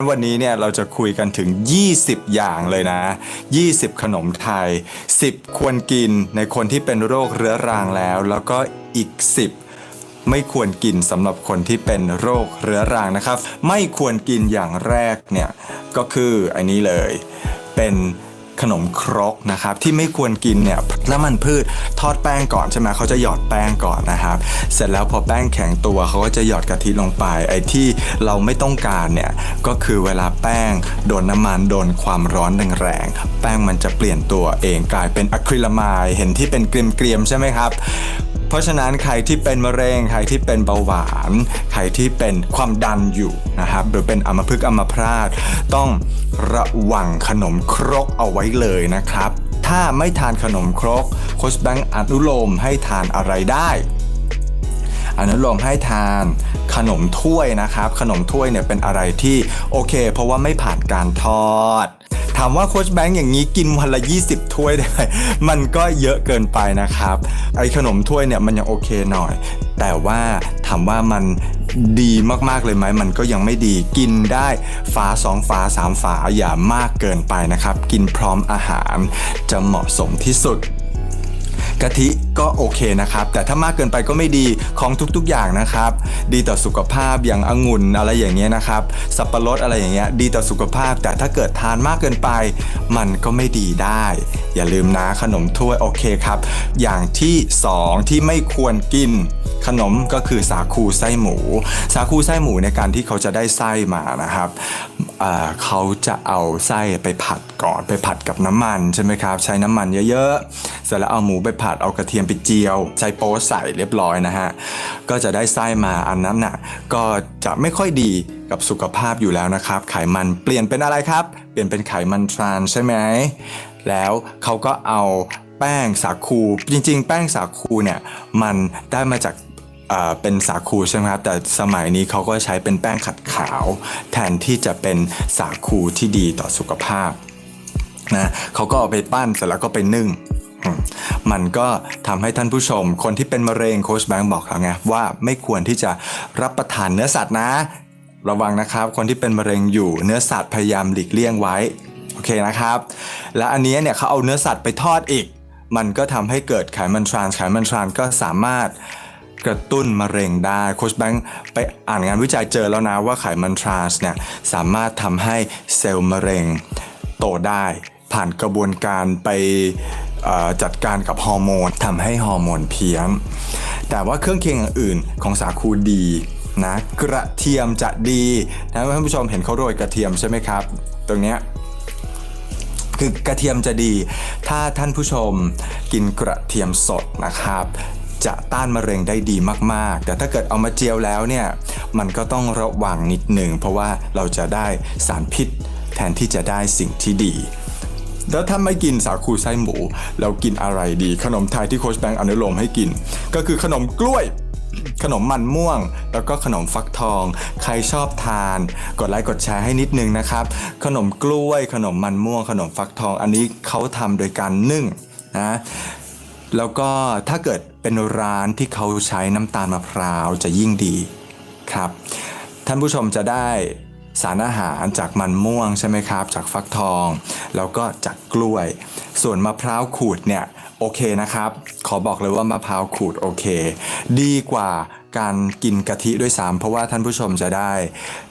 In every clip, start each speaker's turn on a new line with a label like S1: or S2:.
S1: วันนี้เนี่ยเราจะคุยกันถึง 20 อย่างเลยนะ 20 ขนมไทย 10 ควรกินในคนที่เป็นโรคเรื้อรังแล้ว แล้วก็อีก 10 ไม่ควรกินสำหรับคนที่เป็นโรคเรื้อรังนะครับ ไม่ควรกินอย่างแรกเนี่ยก็คืออันนี้เลยเป็น ขนมครกนะครับที่ไม่ควรกินเนี่ยน้ำมันพืชทอดแป้งก่อนใช่ไหมเขาจะหยอดแป้งก่อนนะครับ เสร็จแล้วพอแป้งแข็งตัวเขาก็จะหยอดกะทิลงไป ไอ้ที่เราไม่ต้องการเนี่ยก็คือเวลาแป้งโดนน้ำมันโดนความร้อนแรงๆแป้งมันจะเปลี่ยนตัวเองกลายเป็นอะคริลามายเห็นที่เป็นเกลียมๆใช่ไหมครับ เพราะฉะนั้นใครที่เป็นมะเร็งใครที่เป็นเบาหวาน ใครที่เป็นความดันอยู่นะครับหรือเป็นอัมพฤกษ์อัมพาตต้องระวังขนมครกเอาไว้เลยนะครับ ถ้าไม่ทานขนมครกโคชแบงค์อนุโลมให้ทานอะไรได้อนุโลมให้ทานขนมถ้วยนะครับ ขนมถ้วยเนี่ยเป็นอะไรที่โอเค เพราะว่าไม่ผ่านการทอด ถามว่าโค้ชแบงค์อย่างนี้กินวันละ 20 ถ้วยได้ไหมมันก็เยอะเกินไปนะครับ ไอ้ขนมถ้วยเนี่ยมันยังโอเคหน่อย แต่ว่าถามว่ามันดีมากๆเลยไหมมันก็ยังไม่ดีกินได้ฝาสองฝาสามฝาอย่ามากเกินไปนะครับ กินพร้อมอาหารจะเหมาะสมที่สุด กะทิก็โอเคนะครับ แต่ถ้ามากเกินไปก็ไม่ดีของทุกๆอย่างนะครับ ดีต่อสุขภาพอย่างองุ่นอะไรอย่างเงี้ยนะครับ สับปะรดอะไรอย่างเงี้ยดีต่อสุขภาพ แต่ถ้าเกิดทานมากเกินไป มันก็ไม่ดีได้ อย่าลืมนะขนมถ้วยโอเคครับ อย่างที่สองที่ไม่ควรกินขนมก็คือสาคูไส้หมู สาคูไส้หมูในการที่เขาจะได้ไส้มานะครับ เขาจะเอาไส้ไปผัดก่อนไปผัดกับน้ำมันใช่ไหมครับ ใช้น้ำมันเยอะๆ เสร็จแล้วเอาหมูไปผัดเอากระเทียมไปเจียว ใช้โป๊ใส่เรียบร้อยนะฮะ ก็จะได้ไส้มาอันนั้นน่ะก็จะไม่ค่อยดีกับสุขภาพอยู่แล้วนะครับ ไขมันเปลี่ยนเป็นอะไรครับ เปลี่ยนเป็นไขมันทรานใช่ไหม แล้วเขาก็เอาแป้งสาคูจริง ๆ แป้งสาคูเนี่ยมันได้มาจาก เป็นสาคูใช่ไหมครับ แต่สมัยนี้เขาก็ใช้เป็นแป้งขัดขาว แทนที่จะเป็นสาคูที่ดีต่อสุขภาพนะเขาก็เอาไปปั้นเสร็จแล้วก็ไปนึ่ง มันก็ทำให้ท่านผู้ชม คนที่เป็นมะเร็งโคชแบงค์บอกแล้วไงว่าไม่ควรที่จะรับประทานเนื้อสัตว์นะ ระวังนะครับ คนที่เป็นมะเร็งอยู่เนื้อสัตว์พยายามหลีกเลี่ยงไว้โอเคนะครับ และอันนี้เนี่ยเขาเอาเนื้อสัตว์ไปทอดอีก มันก็ทำให้เกิดไขมันทรานส์ไขมันทรานส์ก็สามารถ กระตุ้นมะเร็งได้โคชแบงค์ไปอ่านงานวิจัยเจอแล้วนะว่าไขมันทรานส์เนี่ยสามารถทำให้เซลล์มะเร็งโตได้ผ่านกระบวนการไปจัดการกับฮอร์โมนทำให้ฮอร์โมนเพี้ยนแต่ว่าเครื่องเคียงอื่นของสาคูดีนะกระเทียมจะดีนะท่านผู้ชมเห็นเขาโรยกระเทียมใช่ไหมครับ ตรงเนี้ยคือกระเทียมจะดี ถ้าท่านผู้ชมกินกระเทียมสดนะครับ จะต้านมะเร็งได้ดีมากๆ แต่ถ้าเกิดเอามาเจียวแล้วเนี่ยมันก็ต้องระวังนิดหนึ่งเพราะว่าเราจะได้สารพิษแทนที่จะได้สิ่งที่ดี แล้วถ้าไม่กินสาคูไส้หมู เรากินอะไรดี ขนมไทยที่โคชแบงค์อนุโลมให้กิน ก็คือขนมกล้วยขนมมันม่วง แล้วก็ขนมฟักทอง ใครชอบทาน กดไลค์กดแชร์ให้นิดนึงนะครับ ขนมกล้วย ขนมมันม่วง ขนมฟักทอง อันนี้เขาทำโดยการนึ่งนะ แล้วก็ถ้าเกิดเป็นร้านที่เขาใช้น้ำตาลมะพร้าวจะยิ่งดีครับ ท่านผู้ชมจะได้สารอาหารจากมันม่วงใช่ไหมครับ จากฟักทอง แล้วก็จากกล้วย ส่วนมะพร้าวขูดเนี่ยโอเคนะครับ ขอบอกเลยว่ามะพร้าวขูดโอเค ดีกว่าการกินกะทิด้วยซ้ำเพราะว่าท่านผู้ชมจะได้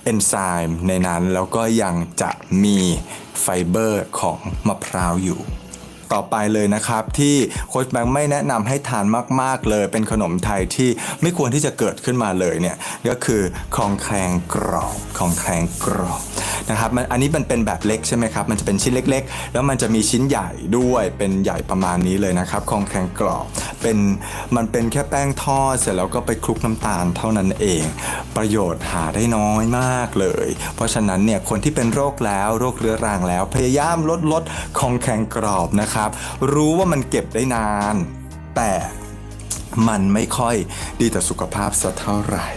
S1: เอนไซม์ในนั้น แล้วก็ยังจะมีไฟเบอร์ของมะพร้าวอยู่ ต่อไปเลยนะครับ ที่โค้ชแบงค์ไม่แนะนำให้ทานมาก ๆ เลย เป็นขนมไทยที่ไม่ควรที่จะเกิดขึ้นมาเลยเนี่ยก็คือคองแครงกรอบคองแครงกรอบ นะครับมันอันนี้มันเป็นแบบเล็กใช่ไหมครับมันจะเป็นชิ้นเล็ก ๆ แล้วมันจะมีชิ้นใหญ่ด้วยเป็นใหญ่ประมาณนี้เลยนะครับคองแครงกรอบเป็นมันเป็นแค่แป้งทอดเสร็จแล้วก็ไปคลุกน้ำตาลเท่านั้นเอง ประโยชน์หาได้น้อยมากเลย เพราะฉะนั้นเนี่ยคนที่เป็นโรคแล้วโรคเรื้อรังแล้ว พยายามลดลดคองแครงกรอบนะครับ รู้ว่ามันเก็บได้นาน แต่มันไม่ค่อยดีต่อสุขภาพสักเท่าไหร่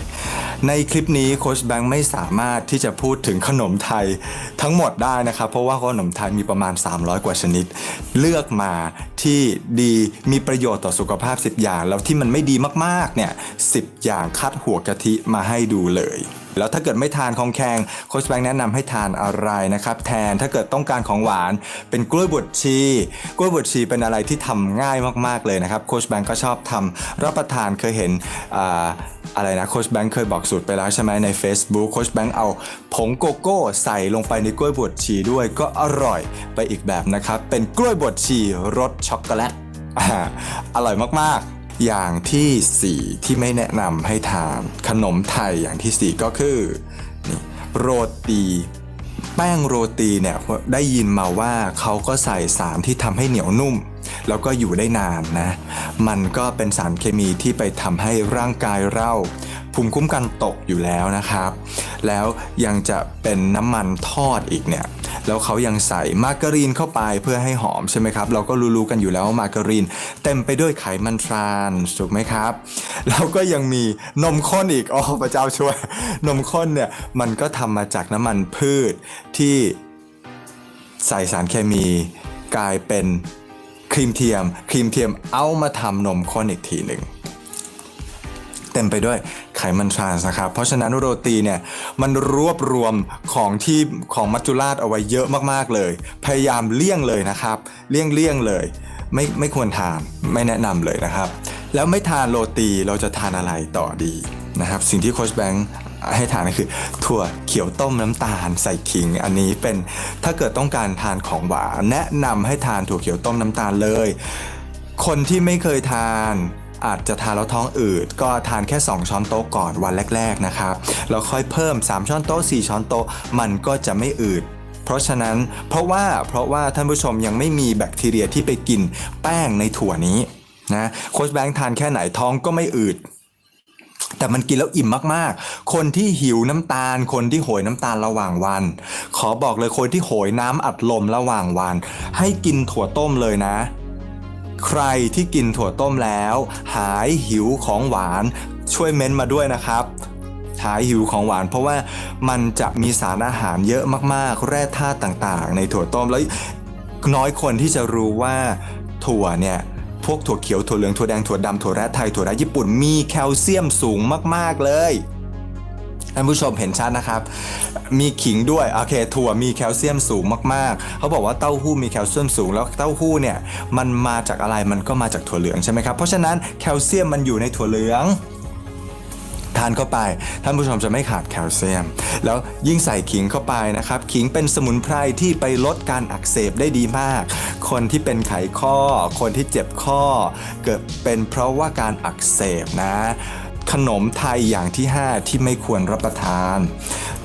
S1: ในคลิปนี้โคชแบงค์ไม่สามารถที่จะพูดถึงขนมไทยทั้งหมดได้นะครับ เพราะว่าขนมไทยมีประมาณ 300 กว่าชนิด เลือกมาที่ดีมีประโยชน์ต่อสุขภาพ 10 อย่าง แล้วที่มันไม่ดีมากๆเนี่ย10อย่างคัดหัวกะทิมาให้ดูเลยแล้วถ้าเกิดไม่ทานของแข็งโค้ชแบงค์แนะนำให้ทานอะไรนะครับ แทนถ้าเกิดต้องการของหวานเป็นกล้วยบดชี กล้วยบดชีเป็นอะไรที่ทำง่ายมากๆเลยนะครับ โค้ชแบงค์ก็ชอบทำรับประทานเคยเห็น อะไรนะโคชแบงค์เคยบอกสูตรไปแล้วใช่ไหมใน Facebook โคชแบงค์เอาผงโกโก้ใส่ลงไปในกล้วยบดชีด้วยก็อร่อยไปอีกแบบนะครับ เป็นกล้วยบดชีรสช็อกโกแลตอ่าอร่อยมากๆ อย่างทีสี่ 4 ที่ไม่แนะนำให้ทานขนมไทยอย่างทีสี่4 ก็คือนี่โรตีแป้งโรตีเนี่ยได้ยินมาว่าเขาก็ใส่สารที่ทำให้เหนียวนุ่ม แล้วก็อยู่ได้นานนะ มันก็เป็นสารเคมีที่ไปทำให้ร่างกายเราภูมิคุ้มกันตกอยู่แล้วนะครับ แล้วยังจะเป็นน้ำมันทอดอีกเนี่ย แล้วเขายังใส่มาการีนเข้าไปเพื่อให้หอมใช่ไหมครับ เราก็รู้ๆกันอยู่แล้วว่ามาการีน เต็มไปด้วยไขมันทรานส์ถูกไหมครับ แล้วก็ยังมีนมข้นอีก อ๋อพระเจ้าช่วย นมข้นเนี่ย มันก็ทำมาจากน้ำมันพืชที่ใส่สารเคมีกลายเป็น ครีมเทียม ครีมเทียมเอามาทำนมข้นอีกทีหนึ่งเต็มไปด้วยไขมันทรานส์นะครับ เพราะฉะนั้นโรตีเนี่ยมันรวบรวมของที่ของมัจจุราชเอาไว้เยอะมากๆเลย พยายามเลี่ยงเลยนะครับ เลี่ยงเลี่ยงเลย ไม่ไม่ควรทานไม่แนะนำเลยนะครับ แล้วไม่ทานโรตีเราจะทานอะไรต่อดีนะครับ สิ่งที่โค้ชแบงค์ ให้ทานก็คือ ถั่วเขียวต้มน้ำตาลใส่ขิง อันนี้เป็นถ้าเกิดต้องการทานของหวานแนะนำให้ทานถั่วเขียวต้มน้ำตาลเลย คนที่ไม่เคยทานอาจจะทานแล้วท้องอืดก็ทานแค่ 2 ช้อนโต๊ะก่อนวันแรก ๆนะครับแล้วค่อยเพิ่ม 3 ช้อนโต๊ะ 4 ช้อนโต๊ะมันก็จะไม่อืดเพราะฉะนั้นเพราะว่าเพราะว่าท่านผู้ชมยังไม่มีแบคทีเรียที่ไปกินแป้งในถั่วนี้นะโค้ชแบงค์ทานแค่ไหนท้องก็ไม่อืด แต่มันกินแล้วอิ่มมากๆ คนที่หิวน้ำตาล คนที่โหยน้ำตาลระหว่างวัน ขอบอกเลยคนที่โหยน้ำอัดลมระหว่างวัน ให้กินถั่วต้มเลยนะ ใครที่กินถั่วต้มแล้ว หายหิวของหวานช่วยเม้นต์มาด้วยนะครับหายหิวของหวาน เพราะว่ามันจะมีสารอาหารเยอะมากๆ แร่ธาตุต่างๆ ในถั่วต้มแล้วน้อยคนที่จะรู้ว่าถั่วเนี่ย วกถั่วเขียวถั่วเหลืองถั่วแดงถั่วดำถั่วแร่ไทยถั่วแร่ญี่ปุ่นมีแคลเซียมสูงมากๆเลยท่านผู้ชมเห็นชัดนะครับ มีขิงด้วย โอเค ถั่วมีแคลเซียมสูงมากๆ เขาบอกว่าเต้าหู้มีแคลเซียมสูง แล้วเต้าหู้เนี่ย มันมาจากอะไร มันก็มาจากถั่วเหลืองใช่ไหมครับ เพราะฉะนั้นแคลเซียมมันอยู่ในถั่วเหลือง ทานเข้าไป ท่านผู้ชมจะไม่ขาดแคลเซียม แล้วยิ่งใส่ขิงเข้าไปนะครับ ขิงเป็นสมุนไพรที่ไปลดการอักเสบได้ดีมาก คนที่เป็นไขข้อ คนที่เจ็บข้อ เกิดเป็นเพราะว่าการอักเสบนะ ขนมไทยอย่างที่ 5 ที่ไม่ควรรับประทาน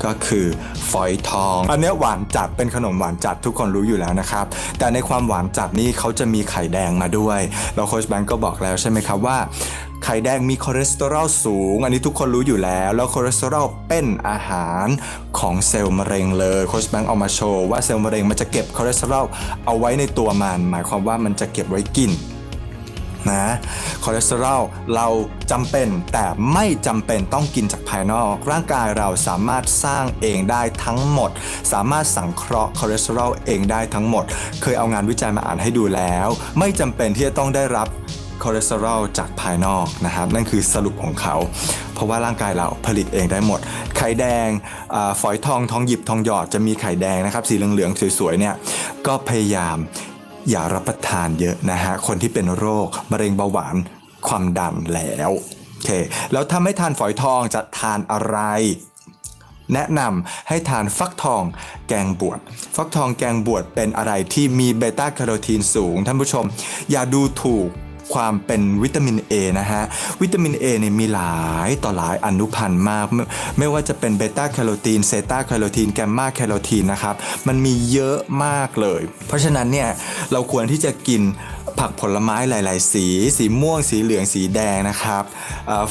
S1: ก็คือฝอยทอง อันนี้หวานจัดเป็นขนมหวานจัดทุกคนรู้อยู่แล้วนะครับ แต่ในความหวานจัดนี้เขาจะมีไข่แดงมาด้วยแล้วโค้ชแบงก์ก็บอกแล้วใช่ไหมครับว่า ไข่แดงมีคอเลสเตอรอลสูง อันนี้ทุกคนรู้อยู่แล้ว แล้วคอเลสเตอรอลเป็นอาหารของเซลล์มะเร็งเลยโคชแบงค์เอามาโชว์ว่าเซลล์มะเร็งมันจะเก็บคอเลสเตอรอลเอาไว้ในตัวมันหมายความว่ามันจะเก็บไว้กินนะคอเลสเตอรอลเราจำเป็นแต่ไม่จำเป็นต้องกินจากภายนอก ร่างกายเราสามารถสร้างเองได้ทั้งหมด สามารถสังเคราะห์คอเลสเตอรอลเองได้ทั้งหมด เคยเอางานวิจัยมาอ่านให้ดูแล้ว ไม่จำเป็นที่จะต้องได้รับ คอเลสเตอรอลจากภายนอกนะครับนั่นคือสรุปของเขา เพราะว่าร่างกายเราผลิตเองได้หมด ไข่แดงอฝอยทองทองหยิบทองหยอดจะมีไข่แดงนะครับสีเหลืองๆสวยๆเนี่ยก็พยายามอย่ารับประทานเยอะนะฮะคนที่เป็นโรคมะเร็งเบาหวานความดันแล้วโอเคแล้วถ้าไม่ทานฝอยทองจะทานอะไรแนะนำให้ทานฟักทองแกงบวชฟักทองแกงบวชเป็นอะไรที่มีเบต้าแคโรทีนสูง ท่านผู้ชม อย่าดูถูก ความเป็นวิตามิน A นะฮะ วิตามิน A เนี่ยมีหลายต่อหลายอนุพันธ์มากไม่ไม่ว่าจะเป็นเบต้าแคโรทีนเซต้าแคโรทีนแกมมาแคโรทีนนะครับ มันมีเยอะมากเลย เพราะฉะนั้นเนี่ยเราควรที่จะกินผักผลไม้หลาย ๆ สี สีม่วง สีเหลือง สีแดงนะครับ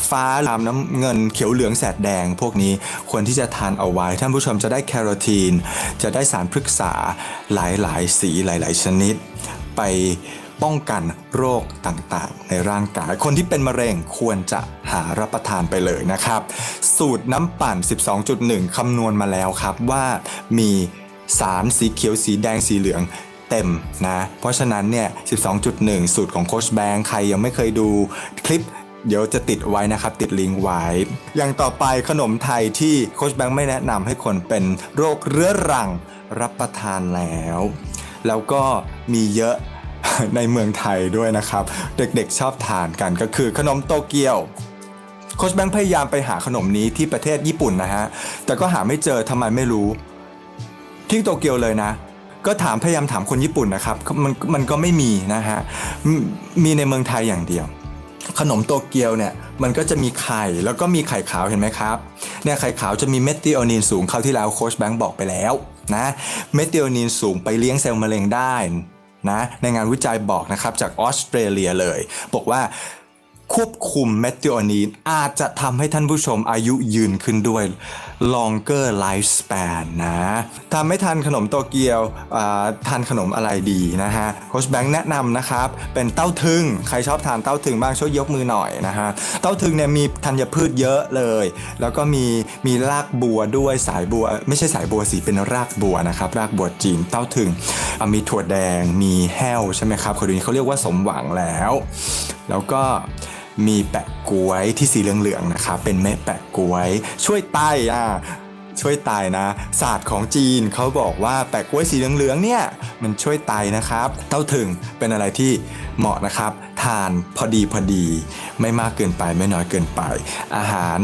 S1: ฟ้าลามน้ำเงิน เขียวเหลือง แสดแดง พวกนี้ควรที่จะทานเอาไว้ ท่านผู้ชมจะได้แคโรทีน จะได้สารพฤกษาหลาย ๆ สีหลาย ๆ ชนิด ไป ป้องกันโรคต่างๆ ในร่างกาย คนที่เป็นมะเร็งควรจะหารับประทานไปเลยนะครับ สูตรน้ำปั่น 12.1 คำนวณมาแล้วครับว่ามีสารสีเขียวสีแดงสีเหลืองเต็มนะ เพราะฉะนั้นเนี่ย 12.1 สูตรของโคชแบงค์ใครยังไม่เคยดูคลิปเดี๋ยวจะติดไว้นะครับ ติดลิงก์ไว้ อย่างต่อไปขนมไทยที่โคชแบงค์ไม่แนะนำให้คนเป็นโรคเรื้อรังรับประทานแล้ว แล้วก็มีเยอะ ในเมืองไทยด้วยนะครับ เด็กๆชอบทานกันก็คือขนมโตเกียวโคชแบงค์พยายามไปหาขนมนี้ที่ประเทศญี่ปุ่นนะฮะ แต่ก็หาไม่เจอทำไมไม่รู้ ที่โตเกียวเลยนะ ก็ถามพยายามถามคนญี่ปุ่นนะครับ มันมันก็ไม่มีนะฮะ มีในเมืองไทยอย่างเดียว ขนมโตเกียวเนี่ย มันก็จะมีไข่ แล้วก็มีไข่ขาวเห็นไหมครับ เนี่ยไข่ขาวจะมีเมทิโอนีนสูงเข้าที่แล้วโคชแบงค์บอกไปแล้วนะ เมทิโอนีนสูงไปเลี้ยงเซลล์มะเร็งได้ นะในงานวิจัยบอกนะครับจากออสเตรเลียเลย บอกว่า ควบคุมเมทธิโอนีนอาจจะทำให้ท่านผู้ชมอายุยืนขึ้นด้วย longer lifespan นะทำไม่ทันขนมโตเกียวทานขนมอะไรดีนะฮะโค้ชแบงค์แนะนำนะครับ เป็นเต้าถึง ใครชอบทานเต้าถึงบ้างช่วยยกมือหน่อยนะฮะ เต้าถึงเนี่ยมีธัญพืชเยอะเลย แล้วก็มีมีรากบัวด้วยสายบัว ไม่ใช่สายบัวสีเป็นรากบัวนะครับ รากบัวจีนเต้าถึง มีถั่วแดงมีแห้วใช่ไหมครับคนนี้เขาเรียกว่าสมหวังแล้วแล้วก็มีแปะกล้วยที่สีเหลืองๆนะครับเป็นเม็ดแปะกล้วย ช่วยไตอ่าช่วยไตนะศาสตร์ของจีนเขาบอกว่าแปะกล้วยสีเหลืองๆเนี่ยมันช่วยไตนะครับเต้าถึงเป็นอะไรที่เหมาะนะครับ ทานพอดีพอดี ไม่มากเกินไปไม่น้อยเกินไป อาหาร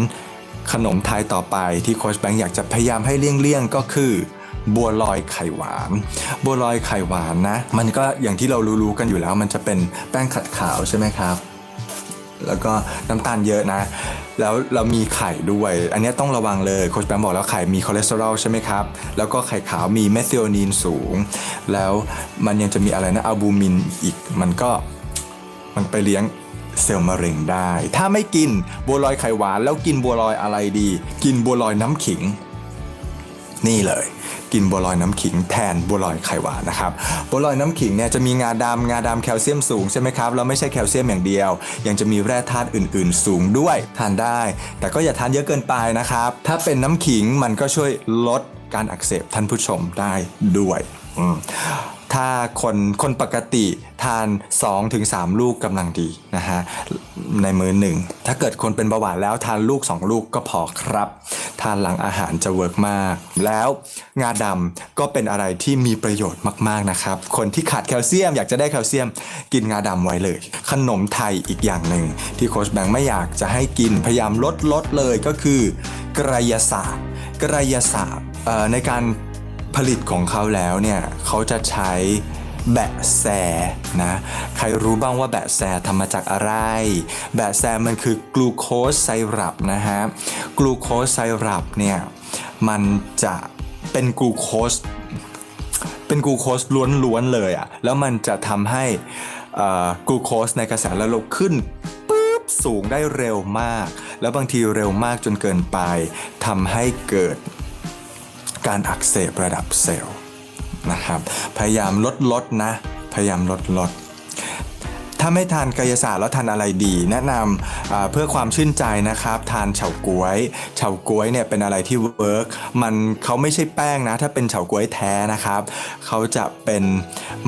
S1: ขนมไทยต่อไปที่โค้ชแบงค์อยากจะพยายามให้เลี่ยงๆก็คือ บัวลอยไข่หวาน บัวลอยไข่หวานนะ มันก็อย่างที่เรารู้ๆกันอยู่แล้ว มันจะเป็นแป้งขัดขาวใช่ไหมครับ แล้วก็น้ำตาลเยอะนะ แล้วเรามีไข่ด้วย อันนี้ต้องระวังเลยโค้ชแบงค์บอกแล้วไข่มีคอเลสเตอรอลใช่ไหมครับ แล้วก็ไข่ขาวมีเมทิโอนีนสูง แล้วมันยังจะมีอะไรนะอัลบูมินอีก มันก็มันไปเลี้ยงเซลล์มะเร็งได้ ถ้าไม่กินบัวลอยไข่หวานแล้วกินบัวลอยอะไรดี กินบัวลอยน้ำขิง นี่เลยกินบัวลอยน้ำขิงแทนบัวลอยไข่หวานนะครับบัวลอยน้ำขิงเนี่ยจะมีงาดำงาดำแคลเซียมสูงใช่ไหมครับแล้วไม่ใช่แคลเซียมอย่างเดียว ยังจะมีแร่ธาตุอื่น ๆ สูงด้วยทานได้ แต่ก็อย่าทานเยอะเกินไปนะครับ ถ้าเป็นน้ำขิงมันก็ช่วยลดการอักเสบท่านผู้ชมได้ด้วยอืม ถ้าคนคนปกติทาน 2-3 ลูกกำลังดีนะฮะในมือหนึ่งถ้าเกิดคนเป็นเบาหวานแล้วทานลูก 2 ลูกก็พอครับ ทานหลังอาหารจะเวิร์กมาก แล้วงาดำก็เป็นอะไรที่มีประโยชน์มากๆนะครับ คนที่ขาดแคลเซียม อยากจะได้แคลเซียม กินงาดำไว้เลย ขนมไทยอีกอย่างหนึ่งที่โค้ชแบงค์ไม่อยากจะให้กินพยายามลดลดเลยก็คือกระยาศาสตร์กระยาศาสตร์ในการ ผลิตของเขาแล้วเนี่ยเขาจะใช้แบะแซนะใครรู้บ้างว่าแบะแซทำมาจากอะไร แบะแซมันคือกลูโคสไซรัปนะฮะกลูโคสไซรัปเนี่ยมันจะเป็นกลูโคสเป็นกลูโคสล้วนๆเลยอะ่ะแล้วมันจะทำให้กลูโคสในกระแสเลือดขึ้นปุ๊บสูงได้เร็วมาก แล้วบางทีเร็วมากจนเกินไปทำให้เกิด การอักเสบระดับเซลล์นะครับพยายามลดลดนะพยายามลดลดถ้าไม่ทานกายศาสตร์แล้วทานอะไรดี แนะนำเพื่อความชื่นใจนะครับ ทานเฉาก๊วยเฉาก๊วยเนี่ยเป็นอะไรที่เวิร์กมันเขาไม่ใช่แป้งนะ ถ้าเป็นเฉาก๊วยแท้นะครับเขาจะเป็น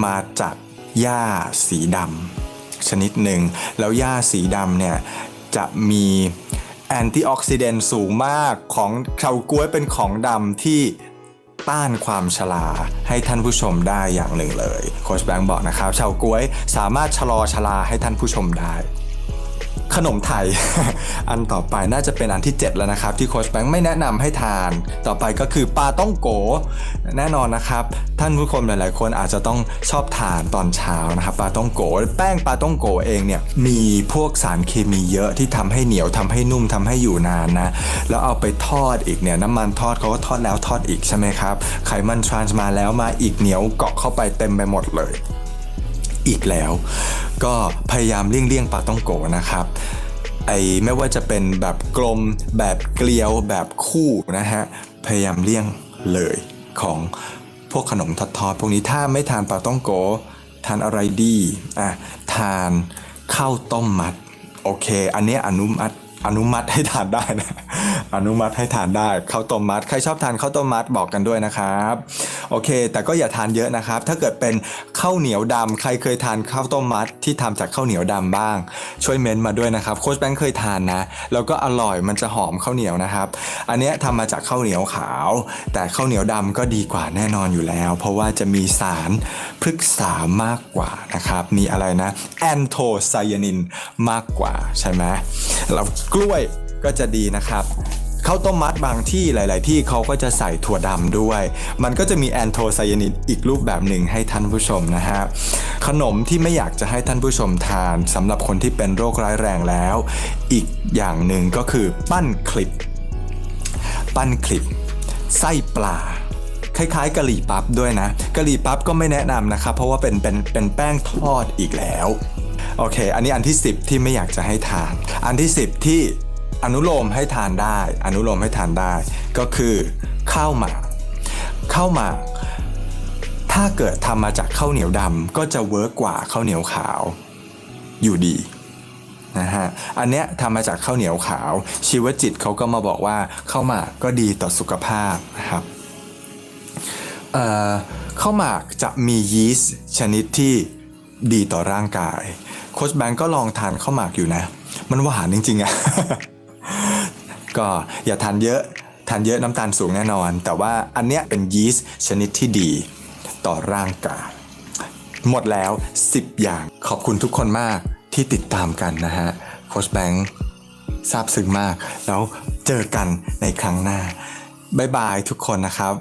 S1: มาจากหญ้าสีดำชนิดหนึ่ง แล้วหญ้าสีดำเนี่ยจะมี แอนตี้ออกซิเดนต์สูงมากของเฉาก๊วยเป็นของดำที่ต้านความชราให้ท่านผู้ชมได้อย่างหนึ่งเลย โคชแบงค์บอกนะครับเฉาก๊วยสามารถชะลอชราให้ท่านผู้ชมได้ ขนมไทย อันต่อไปน่าจะเป็นอันที่ 7 แล้วนะครับ ที่โค้ชแบงค์ไม่แนะนำให้ทาน ต่อไปก็คือปลาต้องโก แน่นอนนะครับ ท่านผู้ชมหลายๆ คนอาจจะต้องชอบทานตอนเช้านะครับปลาต้องโก แป้งปลาต้องโกเองเนี่ยมีพวกสารเคมีเยอะที่ทำให้เหนียวทำให้นุ่มทำให้อยู่นานนะแล้วเอาไปทอดอีกเนี่ยน้ำมันทอดเขาก็ทอดแล้วทอดอีกใช่ไหมครับไขมันทรานส์มาแล้วมาอีกเหนียวเกาะเข้าไปเต็มไปหมดเลย อีกแล้ว ก็พยายามเลี่ยงๆปลาต้องโกนะครับไอไม่ว่าจะเป็นแบบกลมแบบเกลียวแบบคู่นะฮะพยายามเลี่ยงเลยของพวกขนมทอดๆพวกนี้ถ้าไม่ทานปลาต้องโกทานอะไรดีอะทานข้าวต้มมัดโอเค อันนี้อนุมัติ อนุมัติให้ทานได้นะ อนุมัติให้ทานได้ข้าวต้มมัด ใครชอบทานข้าวต้มมัดบอกกันด้วยนะครับ โอเค แต่ก็อย่าทานเยอะนะครับ ถ้าเกิดเป็นข้าวเหนียวดำใครเคยทานข้าวต้มมัดที่ทำจากข้าวเหนียวดำบ้าง ช่วยเม้นต์มาด้วยนะครับ โค้ชแบงค์เคยทานนะ แล้วก็อร่อย มันจะหอมข้าวเหนียวนะครับ อันนี้ยทำมาจากข้าวเหนียวขาว แต่ข้าวเหนียวดำก็ดีกว่าแน่นอนอยู่แล้ว เพราะว่าจะมีสารพฤกษามากกว่านะครับ มีอะไรนะ แอนโทไซยานินมากกว่าใช่ไหมแล้วกล้วยก็จะดีนะครับข้าวต้มมัดบางที่หลาย ๆ ที่เขาก็จะใส่ถั่วดำด้วย มันก็จะมีแอนโทไซยานินอีกรูปแบบหนึ่งให้ท่านผู้ชมนะฮะ ขนมที่ไม่อยากจะให้ท่านผู้ชมทานสำหรับคนที่เป็นโรคร้ายแรงแล้ว อีกอย่างหนึ่งก็คือปั้นคลิป ปั้นคลิป ไส้ปลาคล้ายๆกะหรี่ปั๊บด้วยนะกะหรี่ปั๊บก็ไม่แนะนำนะครับเพราะว่าเป็นเป็นเป็นแป้งทอดอีกแล้ว โอเค อันนี้อันที่ 10 ที่ไม่อยากจะให้ทาน อันที่ 10 ที่อนุโลมให้ทานได้ อนุโลมให้ทานได้ ก็คือข้าวหมากข้าวหมากถ้าเกิดทำมาจากข้าวเหนียวดำก็จะเวิร์กกว่าข้าวเหนียวขาวอยู่ดีนะฮะ อันเนี้ยทำมาจากข้าวเหนียวขาว ชีวจิตเขาก็มาบอกว่าข้าวหมากก็ดีต่อสุขภาพนะครับข้าวหมากจะมียีสต์ชนิดที่ ดีต่อร่างกาย โคชแบงก์ก็ลองทานข้าวหมากอยู่นะ มันหวานจริงๆอะก็อย่าทานเยอะ ทานเยอะน้ำตาลสูงแน่นอน แต่ว่าอันเนี้ยเป็นยีสต์ชนิดที่ดีต่อร่างกาย หมดแล้ว 10 อย่าง ขอบคุณทุกคนมากที่ติดตามกันนะฮะ โคชแบงค์ซาบซึ้งมาก แล้วเจอกันในครั้งหน้าบ๊ายบายทุกคนนะครับ